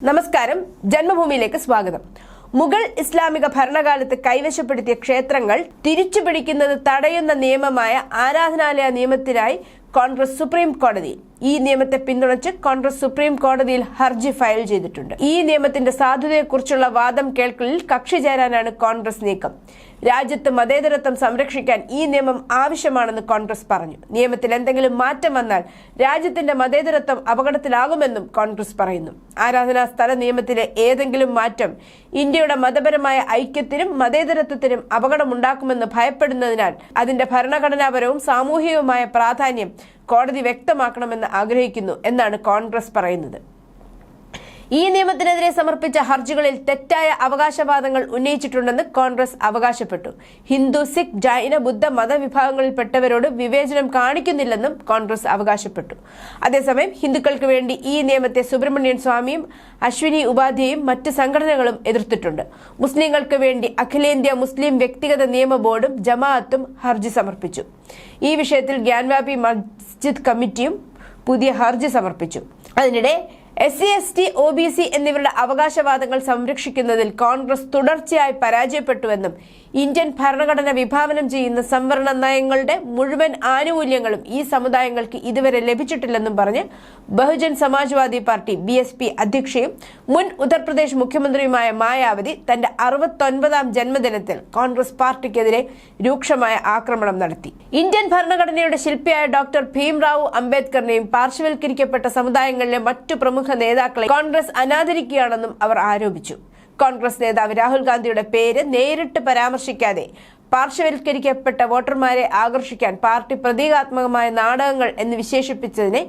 നമസ്കാരം. ജന്മഭൂമിയിലേക്ക് സ്വാഗതം. മുഗൾ ഇസ്ലാമിക ഭരണകാലത്ത് കൈവശപ്പെടുത്തിയ ക്ഷേത്രങ്ങൾ തിരിച്ചുപിടിക്കുന്നത് തടയുന്ന നിയമമായ ആരാധനാലയ നിയമത്തിനായി കോൺഗ്രസ് സുപ്രീം കോടതിയിൽ ഈ നിയമത്തെ പിന്തുണച്ച് കോൺഗ്രസ് സുപ്രീം കോടതിയിൽ ഹർജി ഫയൽ ചെയ്തിട്ടുണ്ട്. ഈ നിയമത്തിന്റെ സാധുതയെക്കുറിച്ചുള്ള വാദം കേൾക്കലിൽ കക്ഷി ചേരാനാണ് കോൺഗ്രസ് നീക്കം. രാജ്യത്ത് മതേതരത്വം സംരക്ഷിക്കാൻ ഈ നിയമം ആവശ്യമാണെന്ന് കോൺഗ്രസ് പറഞ്ഞു. നിയമത്തിൽ എന്തെങ്കിലും മാറ്റം വന്നാൽ രാജ്യത്തിന്റെ മതേതരത്വം അപകടത്തിലാകുമെന്നും കോൺഗ്രസ് പറയുന്നു. ആരാധനാ സ്ഥല നിയമത്തിലെ ഏതെങ്കിലും മാറ്റം ഇന്ത്യയുടെ മതപരമായ ഐക്യത്തിനും മതേതരത്വത്തിനും അപകടമുണ്ടാക്കുമെന്ന് ഭയപ്പെടുന്നതിനാൽ അതിന്റെ ഭരണഘടനാപരവും സാമൂഹികവുമായ പ്രാധാന്യം കോടതി വ്യക്തമാക്കണമെന്ന് ആഗ്രഹിക്കുന്നു എന്നാണ് കോൺഗ്രസ് പറയുന്നത്. ഈ നിയമത്തിനെതിരെ സമർപ്പിച്ച ഹർജികളിൽ തെറ്റായ അവകാശവാദങ്ങൾ ഉന്നയിച്ചിട്ടുണ്ടെന്ന് കോൺഗ്രസ് അവകാശപ്പെട്ടു. ഹിന്ദു സിഖ് ജൈന ബുദ്ധ മതവിഭാഗങ്ങളിൽപ്പെട്ടവരോട് വിവേചനം കാണിക്കുന്നില്ലെന്നും കോൺഗ്രസ് അവകാശപ്പെട്ടു. അതേസമയം ഹിന്ദുക്കൾക്ക് വേണ്ടി ഈ നിയമത്തെ സുബ്രഹ്മണ്യൻ സ്വാമിയും അശ്വിനി ഉപാധ്യയും മറ്റ് സംഘടനകളും എതിർത്തിട്ടുണ്ട്. മുസ്ലിങ്ങൾക്ക് വേണ്ടി അഖിലേന്ത്യാ മുസ്ലിം വ്യക്തിഗത നിയമ ബോർഡും ജമാഅത്തും ഹർജി സമർപ്പിച്ചു. ഈ വിഷയത്തിൽ ഗ്യാൻവാപി മസ്ജിദ് കമ്മിറ്റിയും പുതിയ ഹർജി സമർപ്പിച്ചു. അതിനിടെ S C S T O B C എന്നിവരുടെ അവകാശവാദങ്ങൾ സംരക്ഷിക്കുന്നതിൽ കോൺഗ്രസ് തുടർച്ചയായി പരാജയപ്പെട്ടുവെന്നും ഇന്ത്യൻ ഭരണഘടന വിഭാവനം ചെയ്യുന്ന സംവരണ നയങ്ങളുടെ മുഴുവൻ ആനുകൂല്യങ്ങളും ഈ സമുദായങ്ങൾക്ക് ഇതുവരെ ലഭിച്ചിട്ടില്ലെന്നും പറഞ്ഞ് Bahujan Samajwadi party B S P അധ്യക്ഷയും മുൻ ഉത്തർപ്രദേശ് മുഖ്യമന്ത്രിയുമായ മായാവതി തന്റെ അറുപത്തൊൻപതാം ജന്മദിനത്തിൽ കോൺഗ്രസ് പാർട്ടിക്കെതിരെ രൂക്ഷമായ ആക്രമണം നടത്തി. ഇന്ത്യൻ ഭരണഘടനയുടെ ശില്പിയായ ഡോക്ടർ ഭീംറാവു അംബേദ്കറിനെയും പാർശ്വവൽക്കരിക്കപ്പെട്ട സമുദായങ്ങളിലെ മറ്റു പ്രമുഖ നേതാക്കളെ കോൺഗ്രസ് അനാദരിക്കുകയാണെന്നും അവർ ആരോപിച്ചു. കോൺഗ്രസ് നേതാവ് രാഹുൽ ഗാന്ധിയുടെ പേര് നേരിട്ട് പരാമർശിക്കാതെ പാർശ്വവൽക്കരിക്കപ്പെട്ട വോട്ടർമാരെ ആകർഷിക്കാൻ പാർട്ടി പ്രതീകാത്മകമായ നാടകങ്ങൾ എന്ന് വിശേഷിപ്പിച്ചതിനെ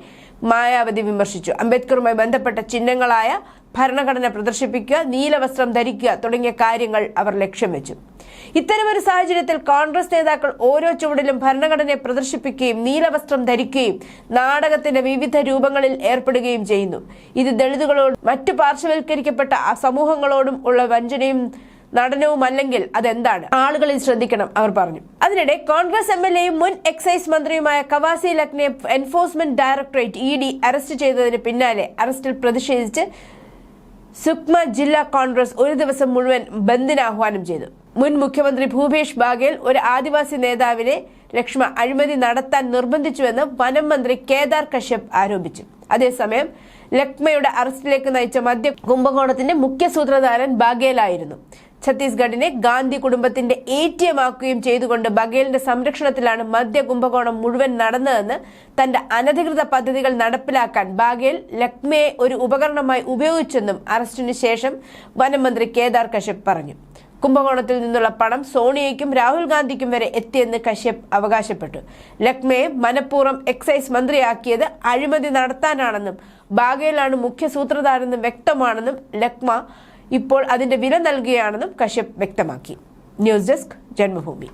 മായാവതി വിമർശിച്ചു. അംബേദ്കറുമായി ബന്ധപ്പെട്ട ചിഹ്നങ്ങളായ ഭരണഘടന പ്രദർശിപ്പിക്കുക നീലവസ്ത്രം ധരിക്കുക തുടങ്ങിയ കാര്യങ്ങൾ അവർ ലക്ഷ്യം വെച്ചു. ഇത്തരമൊരു സാഹചര്യത്തിൽ കോൺഗ്രസ് നേതാക്കൾ ഓരോ ചുവടിലും ഭരണഘടനയെ പ്രദർശിപ്പിക്കുകയും നീലവസ്ത്രം ധരിക്കുകയും നാടകത്തിന്റെ വിവിധ രൂപങ്ങളിൽ ഏർപ്പെടുകയും ചെയ്യുന്നു. ഇത് ദളിതുകളോടും മറ്റു പാർശ്വവൽക്കരിക്കപ്പെട്ട സമൂഹങ്ങളോടും ഉള്ള വഞ്ചനയും നടനവുമല്ലെങ്കിൽ അതെന്താണ്? ആളുകളിൽ ശ്രദ്ധിക്കണം അവർ പറഞ്ഞു. അതിനിടെ കോൺഗ്രസ് എം എൽ എയും മുൻ എക്സൈസ് മന്ത്രിയുമായ Kawasi Lakhma enforcement directorate E D arrest ചെയ്തതിന് പിന്നാലെ അറസ്റ്റിൽ പ്രതിഷേധിച്ച് സുക്മ ജില്ലാ കോൺഗ്രസ് ഒരു ദിവസം മുഴുവൻ ബന്ദിന് ആഹ്വാനം ചെയ്തു. മുൻ മുഖ്യമന്ത്രി ഭൂപേഷ് ബാഗേൽ ഒരു ആദിവാസി നേതാവിനെ ലക്ഷ്മ അഴിമതി നടത്താൻ നിർബന്ധിച്ചുവെന്ന് വനം മന്ത്രി കേദാർ കശ്യപ് ആരോപിച്ചു. അതേസമയം ലക്മയുടെ അറസ്റ്റിലേക്ക് നയിച്ച മദ്യ കുംഭകോണത്തിന്റെ മുഖ്യ സൂത്രധാരൻ ബാഗേലായിരുന്നു. ഛത്തീസ്ഗഡിനെ ഗാന്ധി കുടുംബത്തിന്റെ എ ടി എം ആക്കുകയും ചെയ്തുകൊണ്ട് ബഗേലിന്റെ സംരക്ഷണത്തിലാണ് മദ്യ കുംഭകോണം മുഴുവൻ നടന്നതെന്ന് തന്റെ അനധികൃത പദ്ധതികൾ നടപ്പിലാക്കാൻ ബാഗേൽ ലക്മയെ ഒരു ഉപകരണമായി ഉപയോഗിച്ചെന്നും അറസ്റ്റിനു ശേഷം വനം മന്ത്രി കേദാർ കശ്യപ് പറഞ്ഞു. കുംഭകോണത്തിൽ നിന്നുള്ള പണം സോണിയയ്ക്കും രാഹുൽ ഗാന്ധിക്കും വരെ എത്തിയെന്ന് കശ്യപ് അവകാശപ്പെട്ടു. ലക്മയെ മനഃപൂർവം എക്സൈസ് മന്ത്രിയാക്കിയത് അഴിമതി നടത്താനാണെന്നും ബാഗേലാണ് മുഖ്യ സൂത്രധാരെന്നും വ്യക്തമാണെന്നും ലക്മ ഇപ്പോൾ അതിന്റെ വില നൽകുകയാണെന്നും കശ്യപ് വ്യക്തമാക്കി. News desk Janmabhumi.